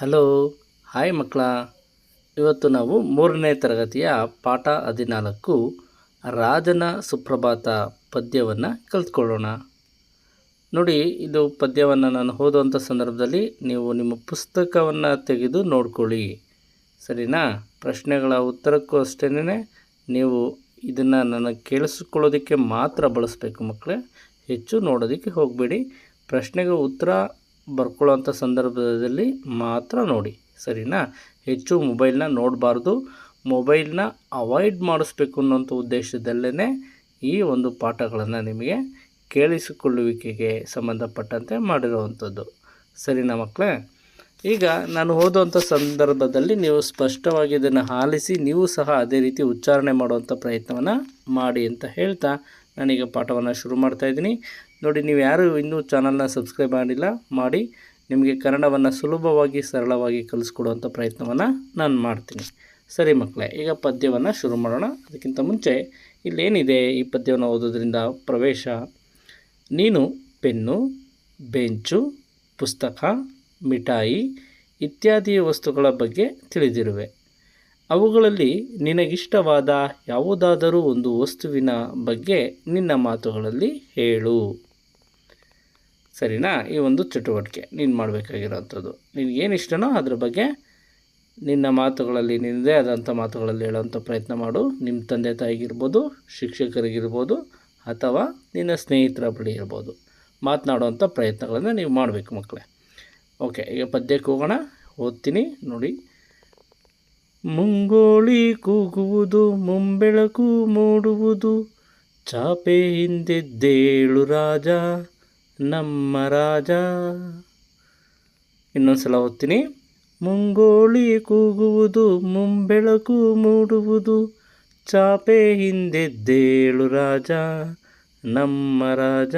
Hello, hi ಮಕ್ಕಳ. ಇವತ್ತು ನಾವು ಮೂರನೇ ತರಗತಿಯ ಪಾಠ ಹದಿನಾಲ್ಕು, ರಾಜನ ಸುಪ್ರಭಾತ ಪದ್ಯವನ್ನು ಕಲ್ತ್ಕೊಳ್ಳೋಣ. ನೋಡಿ, ಇದು ಪದ್ಯವನ್ನು ನಾನು ಓದುವಂಥ ಸಂದರ್ಭದಲ್ಲಿ ನೀವು ನಿಮ್ಮ ಪುಸ್ತಕವನ್ನು ತೆಗೆದು ನೋಡ್ಕೊಳ್ಳಿ. ಸರಿನಾ? ಪ್ರಶ್ನೆಗಳ ಉತ್ತರಕ್ಕೂ ಅಷ್ಟೇ ನೀವು ಇದನ್ನು ನನಗೆ ಕೇಳಿಸ್ಕೊಳ್ಳೋದಕ್ಕೆ ಮಾತ್ರ ಬಳಸಬೇಕು ಮಕ್ಕಳೇ. ಹೆಚ್ಚು ನೋಡೋದಕ್ಕೆ ಹೋಗಬೇಡಿ. ಪ್ರಶ್ನೆಗೆ ಉತ್ತರ ಬರ್ಕೊಳ್ಳೋಂಥ ಸಂದರ್ಭದಲ್ಲಿ ಮಾತ್ರ ನೋಡಿ, ಸರಿನಾ? ಹೆಚ್ಚು ಮೊಬೈಲ್ನ ನೋಡಬಾರ್ದು. ಮೊಬೈಲ್ನ ಅವಾಯ್ಡ್ ಮಾಡಿಸ್ಬೇಕು ಅನ್ನೋಂಥ ಉದ್ದೇಶದಲ್ಲೇ ಈ ಒಂದು ಪಾಠಗಳನ್ನು ನಿಮಗೆ ಕೇಳಿಸಿಕೊಳ್ಳುವಿಕೆಗೆ ಸಂಬಂಧಪಟ್ಟಂತೆ ಮಾಡಿರುವಂಥದ್ದು. ಸರಿನಾ ಮಕ್ಕಳೇ? ಈಗ ನಾನು ಓದುವಂಥ ಸಂದರ್ಭದಲ್ಲಿ ನೀವು ಸ್ಪಷ್ಟವಾಗಿ ಇದನ್ನು ಆಲಿಸಿ ನೀವು ಸಹ ಅದೇ ರೀತಿ ಉಚ್ಚಾರಣೆ ಮಾಡುವಂಥ ಪ್ರಯತ್ನವನ್ನು ಮಾಡಿ ಅಂತ ಹೇಳ್ತಾ ನಾನೀಗ ಪಾಠವನ್ನು ಶುರು ಮಾಡ್ತಾ ಇದ್ದೀನಿ. ನೋಡಿ, ನೀವು ಯಾರು ಇನ್ನೂ ಚಾನಲ್ನ ಸಬ್ಸ್ಕ್ರೈಬ್ ಮಾಡಿಲ್ಲ, ಮಾಡಿ. ನಿಮಗೆ ಕನ್ನಡವನ್ನು ಸುಲಭವಾಗಿ, ಸರಳವಾಗಿ ಕಲಿಸ್ಕೊಡುವಂಥ ಪ್ರಯತ್ನವನ್ನು ನಾನು ಮಾಡ್ತೀನಿ. ಸರಿ ಮಕ್ಕಳೇ ಈಗ ಪದ್ಯವನ್ನು ಶುರು ಮಾಡೋಣ. ಅದಕ್ಕಿಂತ ಮುಂಚೆ, ಇಲ್ಲೇನಿದೆ ಈ ಪದ್ಯವನ್ನು ಓದೋದ್ರಿಂದ ಪ್ರವೇಶ? ನೀನು ಪೆನ್ನು, ಬೆಂಚು, ಪುಸ್ತಕ, ಮಿಠಾಯಿ ಇತ್ಯಾದಿ ವಸ್ತುಗಳ ಬಗ್ಗೆ ತಿಳಿದಿರುವೆ. ಅವುಗಳಲ್ಲಿ ನಿನಗಿಷ್ಟವಾದ ಯಾವುದಾದರೂ ಒಂದು ವಸ್ತುವಿನ ಬಗ್ಗೆ ನಿನ್ನ ಮಾತುಗಳಲ್ಲಿ ಹೇಳು. ಸರಿನಾ? ಈ ಒಂದು ಚಟುವಟಿಕೆ ನೀನು ಮಾಡಬೇಕಾಗಿರೋವಂಥದ್ದು ನಿನಗೇನು ಇಷ್ಟನೋ ಅದ್ರ ಬಗ್ಗೆ ನಿನ್ನ ಮಾತುಗಳಲ್ಲಿ ನಿನ್ನದೇ ಆದಂಥ ಮಾತುಗಳಲ್ಲಿ ಹೇಳೋವಂಥ ಪ್ರಯತ್ನ ಮಾಡು. ನಿಮ್ಮ ತಂದೆ ತಾಯಿಗಿರ್ಬೋದು, ಶಿಕ್ಷಕರಿಗಿರ್ಬೋದು, ಅಥವಾ ನಿನ್ನ ಸ್ನೇಹಿತರ ಬಳಿ ಇರ್ಬೋದು. ಮಾತನಾಡುವಂಥ ಪ್ರಯತ್ನಗಳನ್ನು ನೀವು ಮಾಡಬೇಕು ಮಕ್ಕಳೇ. ಓಕೆ, ಈಗ ಪದ್ಯಕ್ಕೆ ಹೋಗೋಣ. ಓದ್ತೀನಿ, ನೋಡಿ. ಮುಂಗೋಳಿ ಕೂಗುವುದು, ಮುಂಬೆಳಕು ಮೂಡುವುದು, ಚಾಪೆ ಹಿಂದೆದ್ದೇಳು ರಾಜ. ನಮ್ಮ ರಾಜ. ಇನ್ನೊಂದು ಸಲ ಓದ್ತೀನಿ. ಮುಂಗೋಳಿ ಕೂಗುವುದು, ಮುಂಬೆಳಕು ಮೂಡುವುದು, ಚಾಪೆ ಹಿಂದೆದ್ದೇಳು ರಾಜ, ನಮ್ಮ ರಾಜ.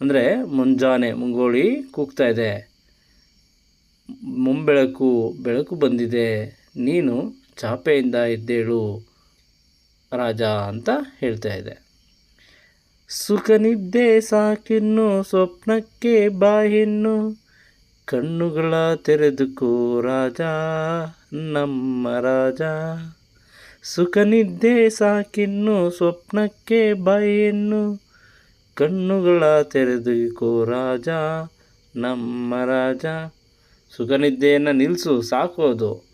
ಅಂದರೆ ಮುಂಜಾನೆ ಮುಂಗೋಳಿ ಕೂಗ್ತಾ ಇದೆ. ಮುಂಬೆಳಕು, ಬೆಳಕು ಬಂದಿದೆ. ನೀನು ಚಾಪೆಯಿಂದ ಎದ್ದೇಳು ರಾಜ ಅಂತ ಹೇಳ್ತಾ ಇದೆ. ಸುಖನಿದ್ದೆ ಸಾಕಿನ್ನು ಸ್ವಪ್ನಕ್ಕೆ ಬಾಯಿನ್ನು. ಕಣ್ಣುಗಳ ತೆರೆದುಕೋ ರಾಜ, ನಮ್ಮ ರಾಜ. ಸುಖನಿದ್ದೆ ಸಾಕಿನ್ನು ಸ್ವಪ್ನಕ್ಕೆ ಬಾಯಿಯನ್ನು. ಕಣ್ಣುಗಳ ತೆರೆದುಕೋ ರಾಜ, ನಮ್ಮ ರಾಜ. ಸುಖನಿದ್ದೆಯನ್ನು ನಿಲ್ಲಿಸು ಸಾಕು ಅದು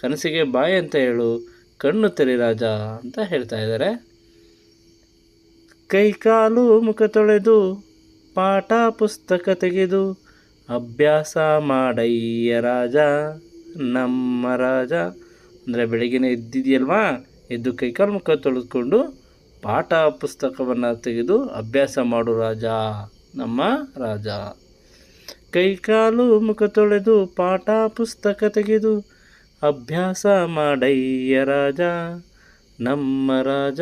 ಕನಸಿಗೆ ಬಾಯಿ ಅಂತ ಹೇಳು, ಕಣ್ಣು ತೆರಿ ರಾಜ ಅಂತ ಹೇಳ್ತಾ ಇದ್ದಾರೆ. ಕೈಕಾಲು ಮುಖ ತೊಳೆದು ಪಾಠ ಪುಸ್ತಕ ತೆಗೆದು ಅಭ್ಯಾಸ ಮಾಡಯ್ಯ ರಾಜ, ನಮ್ಮ ರಾಜ. ಅಂದರೆ ಬೆಳಗಿನ ಎದ್ದಿದೆಯಲ್ವಾ? ಎದ್ದು ಕೈಕಾಲು ಮುಖ ತೊಳೆದುಕೊಂಡು ಪಾಠ ಪುಸ್ತಕವನ್ನು ತೆಗೆದು ಅಭ್ಯಾಸ ಮಾಡು ರಾಜ, ನಮ್ಮ ರಾಜ. ಕೈಕಾಲು ಮುಖ ತೊಳೆದು ಪಾಠ ಪುಸ್ತಕ ತೆಗೆದು ಅಭ್ಯಾಸ ಮಾಡಯ್ಯ ರಾಜ, ನಮ್ಮ ರಾಜ.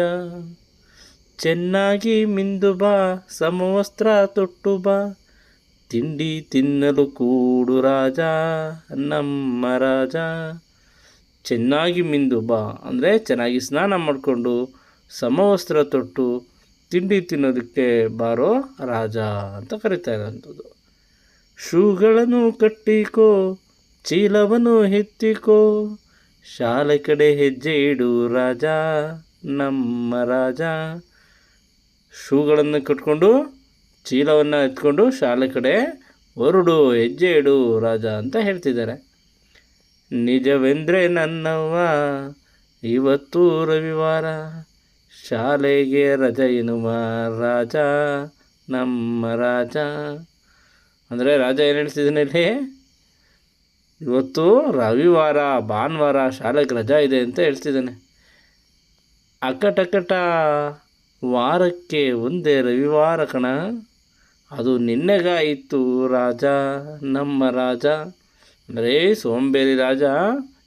ಚೆನ್ನಾಗಿ ಮಿಂದು ಬಾ, ಸಮವಸ್ತ್ರ ತೊಟ್ಟು ಬಾ. ತಿಂಡಿ ತಿನ್ನಲು ಕೂಡು ರಾಜ, ನಮ್ಮ ರಾಜ. ಚೆನ್ನಾಗಿ ಮಿಂದು ಬಾ, ಅಂದರೆ ಚೆನ್ನಾಗಿ ಸ್ನಾನ ಮಾಡಿಕೊಂಡು ಸಮವಸ್ತ್ರ ತೊಟ್ಟು ತಿಂಡಿ ತಿನ್ನೋದಕ್ಕೆ ಬಾರೋ ರಾಜ ಅಂತ ಕರಿತಾ ಇರೋಂಥದ್ದು. ಶೂಗಳನ್ನು ಕಟ್ಟಿಕೋ, ಚೀಲವನ್ನು ಎತ್ತಿಕೋ. ಶಾಲೆ ಕಡೆ ಹೆಜ್ಜೆ ಇಡು ರಾಜ, ನಮ್ಮ ರಾಜ. ಶೂಗಳನ್ನು ಕಟ್ಕೊಂಡು ಚೀಲವನ್ನು ಎತ್ಕೊಂಡು ಶಾಲೆ ಕಡೆ ಹೊರಡು, ಹೆಜ್ಜೆ ಇಡು ರಾಜ ಅಂತ ಹೇಳ್ತಿದ್ದಾರೆ. ನಿಜವೆಂದರೆ ನನ್ನವ್ವ, ಇವತ್ತು ರವಿವಾರ, ಶಾಲೆಗೆ ರಜೆ ಎನ್ನುವ ರಾಜ, ನಮ್ಮ ರಾಜ. ಅಂದರೆ ರಾಜ ಏನು ಹೇಳ್ತಿದ್ದಾನೆ ಇಲ್ಲಿ? ಇವತ್ತು ರವಿವಾರ, ಭಾನುವಾರ ಶಾಲೆಗೆ ರಜಾ ಇದೆ ಅಂತ ಹೇಳ್ತಿದ್ದಾನೆ. ಅಕ್ಕಟಕ್ಕಟ ವಾರಕ್ಕೆ ಒಂದೇ ರವಿವಾರ ಕಣ. ಅದು ನಿನ್ನೆಗಾಯಿತು ರಾಜ, ನಮ್ಮ ರಾಜ. ಅಂದರೆ ಸೋಂಬೇರಿ ರಾಜ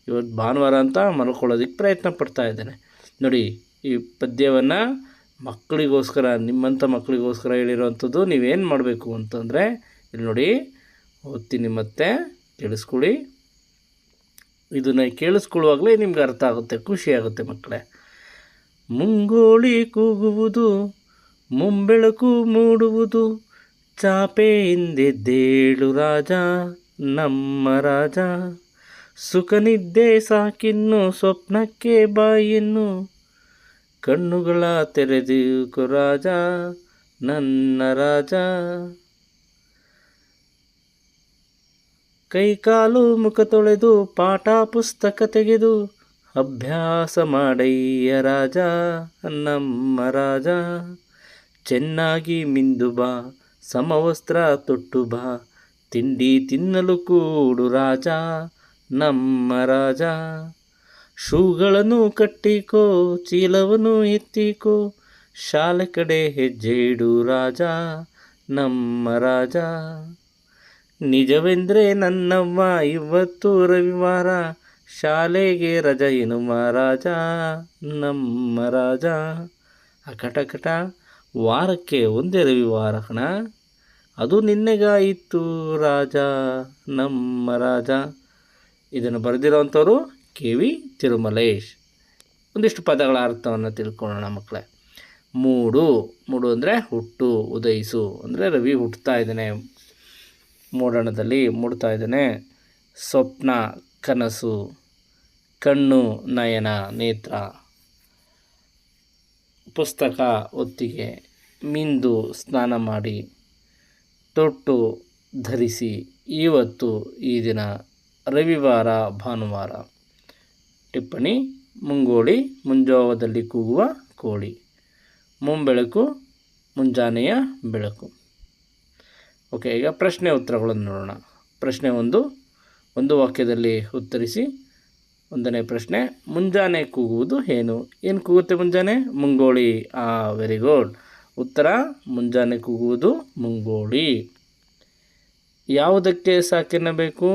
ಇವತ್ತು ಭಾನುವಾರ ಅಂತ ಮಲ್ಕೊಳ್ಳೋದಕ್ಕೆ ಪ್ರಯತ್ನ ಪಡ್ತಾ ಇದ್ದಾನೆ. ನೋಡಿ, ಈ ಪದ್ಯವನ್ನು ಮಕ್ಕಳಿಗೋಸ್ಕರ ನಿಮ್ಮಂಥ ಮಕ್ಕಳಿಗೋಸ್ಕರ ಹೇಳಿರೋವಂಥದ್ದು ನೀವೇನು ಮಾಡಬೇಕು ಅಂತಂದರೆ, ಇಲ್ಲಿ ನೋಡಿ, ಓದ್ತೀನಿ ಮತ್ತೆ, ಕೇಳಿಸ್ಕೊಳ್ಳಿ. ಇದನ್ನು ಕೇಳಿಸ್ಕೊಳ್ಳುವಾಗಲೇ ನಿಮ್ಗೆ ಅರ್ಥ ಆಗುತ್ತೆ ಖುಷಿಯಾಗುತ್ತೆ ಮಕ್ಕಳೇ. ಮುಂಗೋಳಿ ಕೂಗುವುದು, ಮುಂಬೆಳಕು ಮೂಡುವುದು. ಚಾಪೆ ಹಿಂದೆದ್ದೇಳು ರಾಜ, ನಮ್ಮ ರಾಜ. ಸುಖನಿದ್ದೆ ಸಾಕಿನ್ನು, ಸ್ವಪ್ನಕ್ಕೆ ಬಾಯಿನ್ನು ಕಣ್ಣುಗಳ ತೆರೆದು ರಾಜ, ನನ್ನ ರಾಜ. ಕೈಕಾಲು ಮುಖ ತೊಳೆದು, ಪಾಠ ಪುಸ್ತಕ ತೆಗೆದು. ಅಭ್ಯಾಸ ಮಾಡಯ್ಯ ರಾಜ, ನಮ್ಮ ರಾಜ. ಚೆನ್ನಾಗಿ ಮಿಂದು ಬಾ, ಸಮವಸ್ತ್ರ ತೊಟ್ಟು ಬಾ. ತಿಂಡಿ ತಿನ್ನಲು ಕೂಡು ರಾಜ, ನಮ್ಮ ರಾಜ. ಶೂಗಳನ್ನು ಕಟ್ಟಿಕೋ, ಚೀಲವನ್ನು ಎತ್ತಿಕೋ. ಶಾಲೆ ಕಡೆ ಹೆಜ್ಜೆ ಇಡು ರಾಜ, ನಮ್ಮ ರಾಜ. ನಿಜವೆಂದ್ರೆ ನನ್ನವ್ವ, ಇವತ್ತು ರವಿವಾರ. ಶಾಲೆಗೆ ರಜ ಏನು ಮಹಾರಾಜ? ನಮ್ಮ ರಾಜ. ಅಕಟಕಟ ವಾರಕ್ಕೆ ಒಂದೇ ರವಿವಾರ ಕಣ. ಅದು ನಿನ್ನೆಗಾಯಿತು ರಾಜ. ನಮ್ಮ ರಾಜ. ಇದನ್ನು ಬರೆದಿರೋವಂಥವ್ರು ಕೆ ವಿ ತಿರುಮಲೇಶ್. ಒಂದಿಷ್ಟು ಪದಗಳ ಅರ್ಥವನ್ನು ತಿಳ್ಕೊಳ್ಳೋಣ ಮಕ್ಕಳೇ. ಮೂಡು. ಮೂಡು ಅಂದರೆ ಹುಟ್ಟು, ಉದಯಿಸು. ಅಂದರೆ ರವಿ ಹುಟ್ಟುತ್ತಾ ಇದ್ದಾನೆ. ಮೂಡಣದಲ್ಲಿ ಮೂಡ್ತಾ ಇದ್ದಾನೆ. ಸ್ವಪ್ನ. ಕನಸು, ಕಣ್ಣು ನಯನ ನೇತ್ರ. ಪುಸ್ತಕ ಒತ್ತಿಗೆ ಮಿಂದು ಸ್ನಾನ ಮಾಡಿ, ತೊಟ್ಟು ಧರಿಸಿ ಇವತ್ತು ಈ ದಿನ ರವಿವಾರ, ಭಾನುವಾರ. ಟಿಪ್ಪಣಿ, ಮುಂಗೋಳಿ, ಮುಂಜಾವದಲ್ಲಿ ಕೂಗುವ ಕೋಳಿ. ಮುಂಬೆಳಕು, ಮುಂಜಾನೆಯ ಬೆಳಕು. ಓಕೆ, ಈಗ ಪ್ರಶ್ನೆ ಉತ್ತರಗಳನ್ನು ನೋಡೋಣ. ಪ್ರಶ್ನೆ ಒಂದು ಒಂದು ವಾಕ್ಯದಲ್ಲಿ ಉತ್ತರಿಸಿ ಒಂದನೇ ಪ್ರಶ್ನೆ, ಮುಂಜಾನೆ ಕೂಗುವುದು ಏನು? ಏನು ಕೂಗುತ್ತೆ ಮುಂಜಾನೆ? ಮುಂಗೋಳಿ. ಆ ವೆರಿ ಗುಡ್ ಉತ್ತರ, ಮುಂಜಾನೆ ಕೂಗುವುದು ಮುಂಗೋಳಿ. ಯಾವುದಕ್ಕೆ ಸಾಕೆನ್ನಬೇಕು?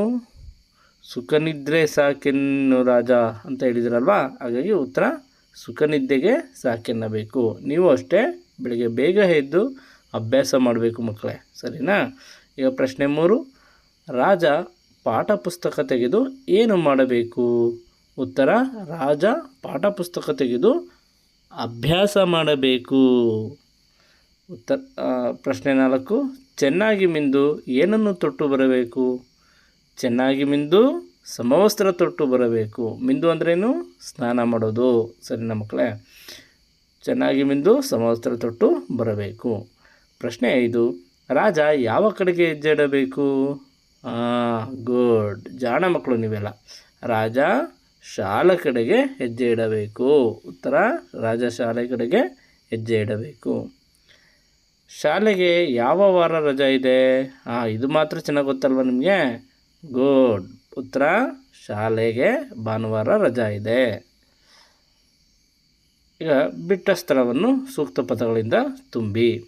ಸುಖನಿದ್ರೆ ಸಾಕೆನ್ನು ರಾಜ ಅಂತ ಹೇಳಿದ್ರಲ್ವಾ? ಹಾಗಾಗಿ ಉತ್ತರ, ಸುಖನಿದ್ದೆಗೆ ಸಾಕೆನ್ನಬೇಕು. ನೀವು ಅಷ್ಟೇ ಬೆಳಿಗ್ಗೆ ಬೇಗ ಎದ್ದು ಅಭ್ಯಾಸ ಮಾಡಬೇಕು ಮಕ್ಕಳೇ. ಸರಿನಾ? ಈಗ ಪ್ರಶ್ನೆ ಮೂರು, ರಾಜ ಪಾಠ ಪುಸ್ತಕ ತೆಗೆದು ಏನು ಮಾಡಬೇಕು? ಉತ್ತರ, ರಾಜ, ಪಾಠ ಪುಸ್ತಕ ತೆಗೆದು ಅಭ್ಯಾಸ ಮಾಡಬೇಕು. ಉತ್ತರ ಪ್ರಶ್ನೆ ನಾಲ್ಕು, ಚೆನ್ನಾಗಿ ಮಿಂದು ಏನನ್ನು ತೊಟ್ಟು ಬರಬೇಕು? ಚೆನ್ನಾಗಿ ಮಿಂದು ಸಮವಸ್ತ್ರ ತೊಟ್ಟು ಬರಬೇಕು. ಮಿಂದು ಅಂದ್ರೇನು? ಸ್ನಾನ ಮಾಡೋದು. ಸರಿನಾ ಮಕ್ಕಳೇ? ಚೆನ್ನಾಗಿ ಮಿಂದು ಸಮವಸ್ತ್ರ ತೊಟ್ಟು ಬರಬೇಕು. ಪ್ರಶ್ನೆ ಐದು, ರಾಜ ಯಾವ ಕಡೆಗೆ ಹೆಜ್ಜೆ ಇಡಬೇಕು ಗುಡ್ ಜಾಣ ಮಕ್ಕಳು ನೀವೆಲ್ಲ. ರಾಜ ಶಾಲೆ ಕಡೆಗೆ ಹೆಜ್ಜೆ ಇಡಬೇಕು. ಉತ್ತರ, ರಾಜ ಶಾಲೆ ಕಡೆಗೆ ಹೆಜ್ಜೆ ಇಡಬೇಕು. ಶಾಲೆಗೆ ಯಾವ ವಾರ ರಜಾ ಇದೆ? ಆ, ಇದು ಮಾತ್ರ ಚೆನ್ನಾಗಿ ಗೊತ್ತಲ್ವ ನಿಮಗೆ? ಗುಡ್ ಉತ್ತರ, ಶಾಲೆಗೆ ಭಾನುವಾರ ರಜಾ ಇದೆ. ಈಗ ಬಿಟ್ಟ ಸ್ಥಳವನ್ನು ಸೂಕ್ತ ಪದಗಳಿಂದ ತುಂಬಿ.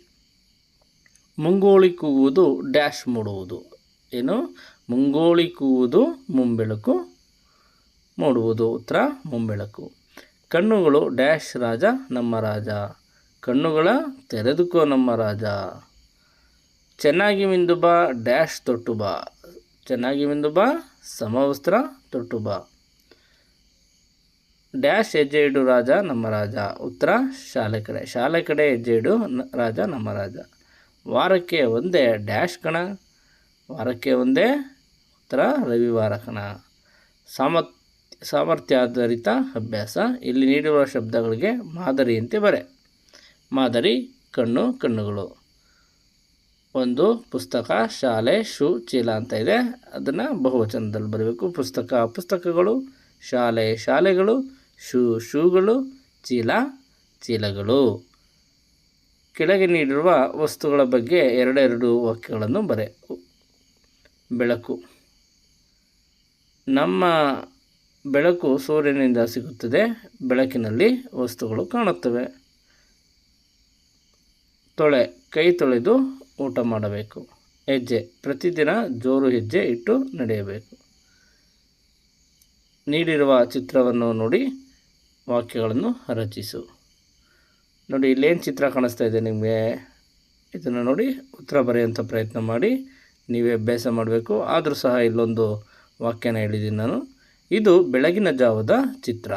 ಮುಂಗೋಳಿ ಕೂಗುವುದು ಡ್ಯಾಶ್ ಮೂಡುವುದು. ಏನು? ಮುಂಗೋಳಿ ಕೂಗುವುದು ಮುಂಬೆಳಕು ಮೂಡುವುದು. ಉತ್ತರ, ಮುಂಬೆಳಕು. ಕಣ್ಣುಗಳು ಡ್ಯಾಶ್ ರಾಜ, ನಮ್ಮ ರಾಜ. ಕಣ್ಣುಗಳ ತೆರೆದುಕೋ ನಮ್ಮ ರಾಜ. ಚೆನ್ನಾಗಿ ಮಿಂದು ಬಾ, ಡ್ಯಾಶ್ ತೊಟ್ಟು ಬಾ. ಚೆನ್ನಾಗಿ ಮಿಂದು ಬಾ, ಸಮವಸ್ತ್ರ ತೊಟ್ಟು ಬಾ. ಡ್ಯಾಶ್ ಹೆಜ್ಜೆ ಇಡು ರಾಜ, ನಮ್ಮ ರಾಜ. ಉತ್ತರ, ಶಾಲೆ ಕಡೆ. ಶಾಲೆ ಕಡೆ ಹೆಜ್ಜೆ ಇಡು ರಾಜ, ನಮ್ಮ ರಾಜ. ವಾರಕ್ಕೆ ಒಂದೇ ಡ್ಯಾಶ್ ಕಣ. ವಾರಕ್ಕೆ ಒಂದೇ ಉತ್ತರ, ರವಿವಾರ ಕಣ. ಸಾಮರ್ಥ್ಯ ಸಾಮರ್ಥ್ಯಾಧಾರಿತ ಅಭ್ಯಾಸ. ಇಲ್ಲಿ ನೀಡಿರುವ ಶಬ್ದಗಳಿಗೆ ಮಾದರಿಯಂತೆ ಬರೆ. ಮಾದರಿ, ಕಣ್ಣು, ಕಣ್ಣುಗಳು. ಒಂದು ಪುಸ್ತಕ, ಶಾಲೆ, ಶೂ, ಚೀಲ ಅಂತ ಇದೆ. ಅದನ್ನು ಬಹುವಚನದಲ್ಲಿ ಬರಬೇಕು. ಪುಸ್ತಕ, ಪುಸ್ತಕಗಳು, ಶಾಲೆ, ಶಾಲೆಗಳು, ಶೂ, ಶೂಗಳು, ಚೀಲ, ಚೀಲಗಳು. ಕೆಳಗೆ ನೀಡಿರುವ ವಸ್ತುಗಳ ಬಗ್ಗೆ ಎರಡೆರಡು ವಾಕ್ಯಗಳನ್ನು ಬರೆ. ಬೆಳಕು. ನಮ್ಮ ಬೆಳಕು ಸೂರ್ಯನಿಂದ ಸಿಗುತ್ತದೆ. ಬೆಳಕಿನಲ್ಲಿ ವಸ್ತುಗಳು ಕಾಣುತ್ತವೆ. ತೊಳೆ, ಕೈ ತೊಳೆದು ಊಟ ಮಾಡಬೇಕು. ಹೆಜ್ಜೆ, ಪ್ರತಿದಿನ ಜೋರು ಹೆಜ್ಜೆ ಇಟ್ಟು ನಡೆಯಬೇಕು. ನೀಡಿರುವ ಚಿತ್ರವನ್ನು ನೋಡಿ ವಾಕ್ಯಗಳನ್ನು ರಚಿಸು. ನೋಡಿ, ಇಲ್ಲೇನು ಚಿತ್ರ ಕಾಣಿಸ್ತಾ ಇದೆ ನಿಮಗೆ? ಇದನ್ನು ನೋಡಿ ಉತ್ತರ ಬರೆಯುವಂಥ ಪ್ರಯತ್ನ ಮಾಡಿ. ನೀವೇ ಅಭ್ಯಾಸ ಮಾಡಬೇಕು. ಆದರೂ ಸಹ ಇಲ್ಲೊಂದು ವಾಕ್ಯನ ಹೇಳಿದ್ದೀನಿ ನಾನು. ಇದು ಬೆಳಗಿನ ಜಾವದ ಚಿತ್ರ.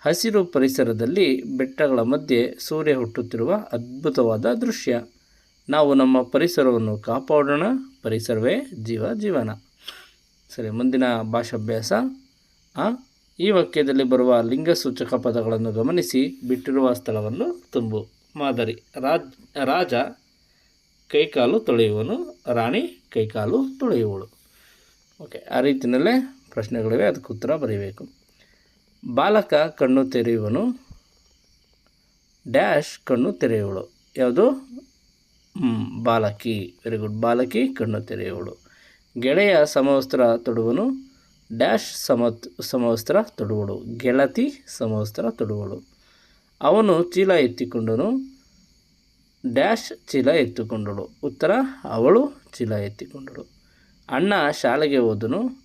ಹಸಿರು ಪರಿಸರದಲ್ಲಿ ಬೆಟ್ಟಗಳ ಮಧ್ಯೆ ಸೂರ್ಯ ಹುಟ್ಟುತ್ತಿರುವ ಅದ್ಭುತವಾದ ದೃಶ್ಯ. ನಾವು ನಮ್ಮ ಪರಿಸರವನ್ನು ಕಾಪಾಡೋಣ. ಪರಿಸರವೇ ಜೀವ ಜೀವನ. ಸರಿ, ಮುಂದಿನ ಭಾಷಾಭ್ಯಾಸ. ಈ ವಾಕ್ಯದಲ್ಲಿ ಬರುವ ಲಿಂಗ ಸೂಚಕ ಪದಗಳನ್ನು ಗಮನಿಸಿ. ಬಿಟ್ಟಿರುವ ಸ್ಥಳವನ್ನು ತುಂಬು. ಮಾದರಿ. ರಾಜ್, ರಾಜ ಕೈಕಾಲು ತೊಳೆಯುವನು, ರಾಣಿ ಕೈಕಾಲು ತೊಳೆಯುವಳು. ಓಕೆ ಆ ರೀತಿಯಲ್ಲೇ ಪ್ರಶ್ನೆಗಳಿವೆ, ಅದಕ್ಕೆ ಉತ್ತರ ಬರೀಬೇಕು. ಬಾಲಕ ಕಣ್ಣು ತೆರೆಯುವನು, ಡ್ಯಾಶ್ ಕಣ್ಣು ತೆರೆಯುವಳು. ಯಾವುದು? ಬಾಲಕಿ ವೆರಿ ಗುಡ್ ಬಾಲಕಿ ಕಣ್ಣು ತೆರೆಯುವಳು. ಗೆಳೆಯ ಸಮವಸ್ತ್ರ ತೊಡುವನು, ಡ್ಯಾಶ್ ಸಮ ಸಮವಸ್ತ್ರ ತೊಡುವಳು. ಗೆಳತಿ ಸಮವಸ್ತ್ರ ತೊಡುವಳು. ಅವನು ಚೀಲ ಎತ್ತಿಕೊಂಡನು ಡ್ಯಾಶ್ ಚೀಲ ಎತ್ತಿಕೊಂಡಳು. ಉತ್ತರ, ಅವಳು ಚೀಲ ಎತ್ತಿಕೊಂಡಳು. ಅಣ್ಣ ಶಾಲೆಗೆ ಹೋದನು.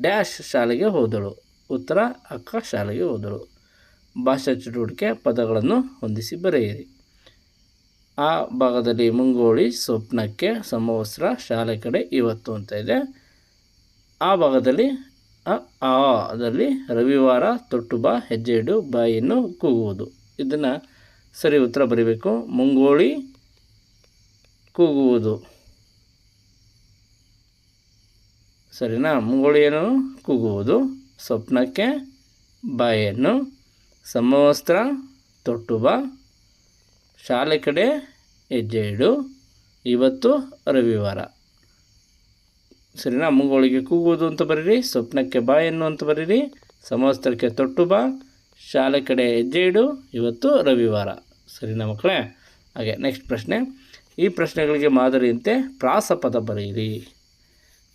ಡ್ಯಾಶ್ ಶಾಲೆಗೆ ಹೋದಳು. ಉತ್ತರ, ಅಕ್ಕ ಶಾಲೆಗೆ ಹೋದಳು. ಭಾಷಾ ಚಟುವಟಿಕೆ ಪದಗಳನ್ನು ಹೊಂದಿಸಿ ಬರೆಯಿರಿ. ಆ ಭಾಗದಲ್ಲಿ ಮುಂಗೋಳಿ, ಸ್ವಪ್ನಕ್ಕೆ ಸಮವಸ್ತ್ರ, ಶಾಲೆ ಕಡೆ ಇವತ್ತು ಅಂತ ಇದೆ. ಆ ಭಾಗದಲ್ಲಿ ಆ ಅದರಲ್ಲಿ ರವಿವಾರ ತೊಟ್ಟು ಬಾ, ಹೆಜ್ಜೆ ಬಾಯಿಯನ್ನು ಕೂಗುವುದು. ಇದನ್ನು ಸರಿ ಉತ್ತರ ಬರೀಬೇಕು. ಮುಂಗೋಳಿ ಕೂಗುವುದು. ಸರಿನಾ? ಮುಂಗೋಳಿಯನ್ನು ಕೂಗುವುದು. ಸ್ವಪ್ನಕ್ಕೆ ಬಾಯನ್ನು ಸಮವಸ್ತ್ರ ತೊಟ್ಟು ಬಾ ಶಾಲೆ ಕಡೆ ಹೆಜ್ಜೆ ಇಡು. ಇವತ್ತು ರವಿವಾರ. ಸರಿನಾ? ಮುಂಗೋಳಿಗೆ ಕೂಗುವುದು ಅಂತ ಬರೀರಿ. ಸ್ವಪ್ನಕ್ಕೆ ಬಾಯನ್ನು ಅಂತ ಬರೀರಿ. ಸಮವಸ್ತ್ರಕ್ಕೆ ತೊಟ್ಟು ಬಾ ಶಾಲೆ ಕಡೆ ಹೆಜ್ಜೆ ಇಡು, ಇವತ್ತು ರವಿವಾರ. ಸರಿನಾ ಮಕ್ಕಳೇ? ಹಾಗೆ ನೆಕ್ಸ್ಟ್ ಪ್ರಶ್ನೆ. ಈ ಪ್ರಶ್ನೆಗಳಿಗೆ ಮಾದರಿಯಂತೆ ಪ್ರಾಸಪದ ಬರೆಯಿರಿ.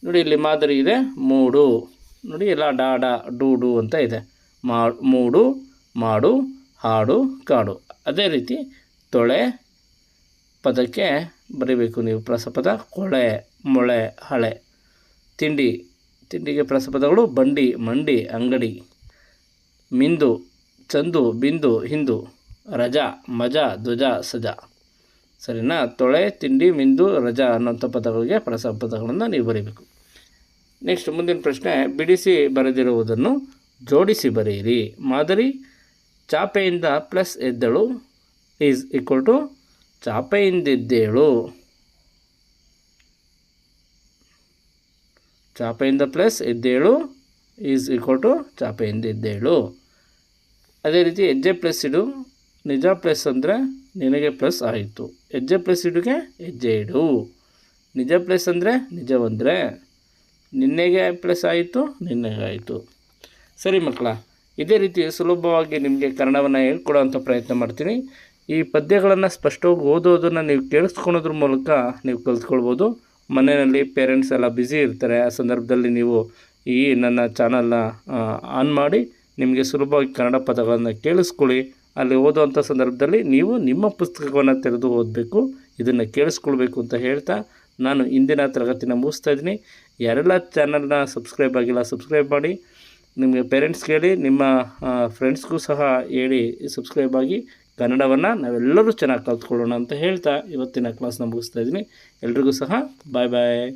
ನೋಡಿ, ಇಲ್ಲಿ ಮಾದರಿ ಇದೆ, ಮೂಡು. ನೋಡಿ, ಎಲ್ಲ ಡಾ ಡಾ, ಡೂ, ಡು ಅಂತ ಇದೆ. ಮಾ, ಮೂಡು, ಮಾಡು, ಹಾಡು, ಕಾಡು. ಅದೇ ರೀತಿ ತೊಳೆ ಪದಕ್ಕೆ ಬರೀಬೇಕು ನೀವು ಪ್ರಸಪದ. ಕೊಳೆ, ಮೊಳೆ, ಹಳೆ. ತಿಂಡಿ. ತಿಂಡಿಗೆ ಪ್ರಸಪದಗಳು ಬಂಡಿ, ಮಂಡಿ, ಅಂಗಡಿ. ಮಿಂದು. ಚಂದು, ಬಿಂದು, ಹಿಂದು, ರಜಾ, ಮಜ, ಧ್ವಜ, ಸಜಾ. ಸರಿನಾ? ತೊಳೆ, ತಿಂಡಿ, ಮಿಂದು, ರಜಾ ಅನ್ನೋಂಥ ಪದಗಳಿಗೆ ಪ್ರಾಸಪದಗಳನ್ನು ನೀವು ಬರೀಬೇಕು. ನೆಕ್ಸ್ಟ್ ಮುಂದಿನ ಪ್ರಶ್ನೆ, ಬಿಡಿಸಿ ಬರೆದಿರುವುದನ್ನು ಜೋಡಿಸಿ ಬರೆಯಿರಿ. ಮಾದರಿ, ಚಾಪೆಯಿಂದ ಪ್ಲಸ್ ಎದ್ದಳು, ಈಸ್ ಈಕ್ವಲ್ ಟು ಚಾಪೆಯಿಂದಿದ್ದೇಳು. ಚಾಪೆಯಿಂದ ಪ್ಲಸ್ ಎದ್ದೇಳು, ಈಸ್ ಈಕ್ವಲ್ ಟು ಚಾಪೆಯಿಂದ ಎದ್ದೇಳು ಅದೇ ರೀತಿ ಹೆಜ್ಜೆ ಪ್ಲಸ್ ಇಡು ನಿಜ ಪ್ಲಸ್ ಅಂದರೆ ನಿನಗೆ ಪ್ಲಸ್ ಆಯಿತು. ಹೆಜ್ಜೆ ಪ್ಲಸ್ ಇಡುಗೆ ಹೆಜ್ಜೆ ಇಡು. ನಿಜ ಪ್ಲಸ್ ಅಂದರೆ ನಿಜವಂದರೆ. ನಿನ್ನೆಗೆ ಪ್ಲಸ್ ಆಯಿತು, ನಿನ್ನೆಗೆ ಆಯಿತು. ಸರಿ ಮಕ್ಕಳ, ಇದೇ ರೀತಿ ಸುಲಭವಾಗಿ ನಿಮಗೆ ಕನ್ನಡವನ್ನು ಹೇಳ್ಕೊಡೋವಂಥ ಪ್ರಯತ್ನ ಮಾಡ್ತೀನಿ. ಈ ಪದ್ಯಗಳನ್ನು ಸ್ಪಷ್ಟವಾಗಿ ಓದೋದನ್ನು ನೀವು ಕೇಳಿಸ್ಕೊಳೋದ್ರ ಮೂಲಕ ನೀವು ಕಲ್ತ್ಕೊಳ್ಬೋದು. ಮನೆಯಲ್ಲಿ ಪೇರೆಂಟ್ಸ್ ಎಲ್ಲ ಬ್ಯುಸಿ ಇರ್ತಾರೆ. ಆ ಸಂದರ್ಭದಲ್ಲಿ ನೀವು ಈ ನನ್ನ ಚಾನಲ್ನ ಆನ್ ಮಾಡಿ ನಿಮಗೆ ಸುಲಭವಾಗಿ ಕನ್ನಡ ಪದಗಳನ್ನು ಕೇಳಿಸ್ಕೊಳ್ಳಿ. ಅಲ್ಲಿ ಓದುವಂಥ ಸಂದರ್ಭದಲ್ಲಿ ನೀವು ನಿಮ್ಮ ಪುಸ್ತಕವನ್ನು ತೆರೆದು ಓದಬೇಕು, ಇದನ್ನು ಕೇಳಿಸ್ಕೊಳ್ಬೇಕು ಅಂತ ಹೇಳ್ತಾ ನಾನು ಇಂದಿನ ತರಗತಿನ ಮುಗಿಸ್ತಾ ಇದ್ದೀನಿ. ಯಾರೆಲ್ಲ ಚಾನಲ್ನ ಸಬ್ಸ್ಕ್ರೈಬ್ ಆಗಿಲ್ಲ, ಸಬ್ಸ್ಕ್ರೈಬ್ ಮಾಡಿ. ನಿಮಗೆ ಪೇರೆಂಟ್ಸ್ಗೆ ಹೇಳಿ ನಿಮ್ಮ ಫ್ರೆಂಡ್ಸ್ಗೂ ಸಹ ಹೇಳಿ ಸಬ್ಸ್ಕ್ರೈಬ್ ಆಗಿ ಕನ್ನಡವನ್ನು ನಾವೆಲ್ಲರೂ ಚೆನ್ನಾಗಿ ಕಲ್ತ್ಕೊಳ್ಳೋಣ ಅಂತ ಹೇಳ್ತಾ ಇವತ್ತಿನ ಕ್ಲಾಸ್ನ ಮುಗಿಸ್ತಾ ಇದ್ದೀನಿ. ಎಲ್ರಿಗೂ ಸಹ ಬಾಯ್ ಬಾಯ್.